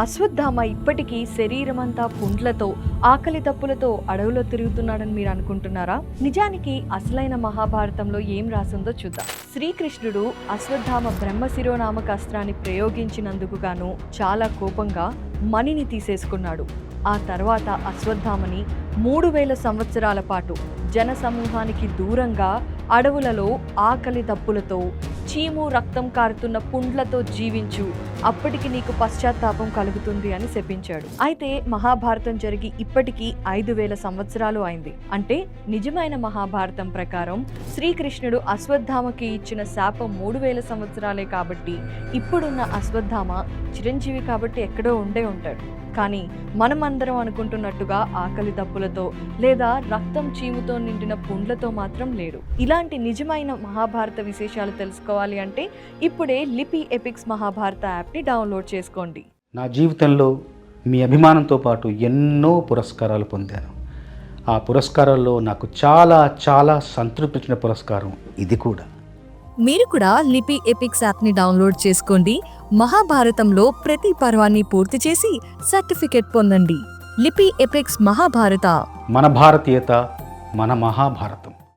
అశ్వత్థామ ఇప్పటికీ శరీరమంతా పుండ్లతో ఆకలి తప్పులతో అడవులో తిరుగుతున్నాడని మీరు అనుకుంటున్నారా? నిజానికి అసలైన మహాభారతంలో ఏం రాసిందో చూద్దాం. శ్రీకృష్ణుడు అశ్వత్థామ బ్రహ్మశిరోనామక అస్త్రాన్ని ప్రయోగించినందుకు గాను చాలా కోపంగా మణిని తీసేసుకున్నాడు. ఆ తర్వాత అశ్వత్థామని మూడు వేల సంవత్సరాల పాటు జన సమూహానికి దూరంగా అడవులలో ఆకలి తప్పులతో చీము రక్తం కారుతున్న పుండ్లతో జీవించు. అప్పటికి నీకు పశ్చాత్తాపం కలుగుతుంది అని శపించాడు. అయితే మహాభారతం జరిగి ఇప్పటికీ ఐదు వేల సంవత్సరాలు అయింది. అంటే నిజమైన మహాభారతం ప్రకారం శ్రీకృష్ణుడు అశ్వత్థామకి ఇచ్చిన శాపం మూడు వేల సంవత్సరాలే కాబట్టి ఇప్పుడున్న అశ్వత్థామ చిరంజీవి కాబట్టి ఎక్కడో ఉండే ఉంటాడు. కానీ మనమందరం అనుకుంటున్నట్టుగా ఆకలి దప్పులతో లేదా రక్తం చీముతో నిండిన పుండ్లతో మాత్రం లేడు ఇలాంటి నిజమైన మహాభారత విశేషాలు తెలుసుకోవాలి అంటే ఇప్పుడే లిపి ఎపిక్స్ మహాభారత యాప్ని డౌన్లోడ్ చేసుకోండి. నా జీవితంలో మీ అభిమానంతో పాటు ఎన్నో పురస్కారాలు పొందాను. ఆ పురస్కారాల్లో నాకు చాలా చాలా సంతృప్తించిన పురస్కారం ఇది కూడా. మీరు కూడా లిపి ఎపిక్స్ యాప్ని డౌన్లోడ్ చేసుకోండి. మహాభారతంలో ప్రతి పర్వాన్ని పూర్తి చేసి సర్టిఫికెట్ పొందండి. లిపి ఎపిక్స్ మహాభారత. మన భారతీయత మన మహాభారతం.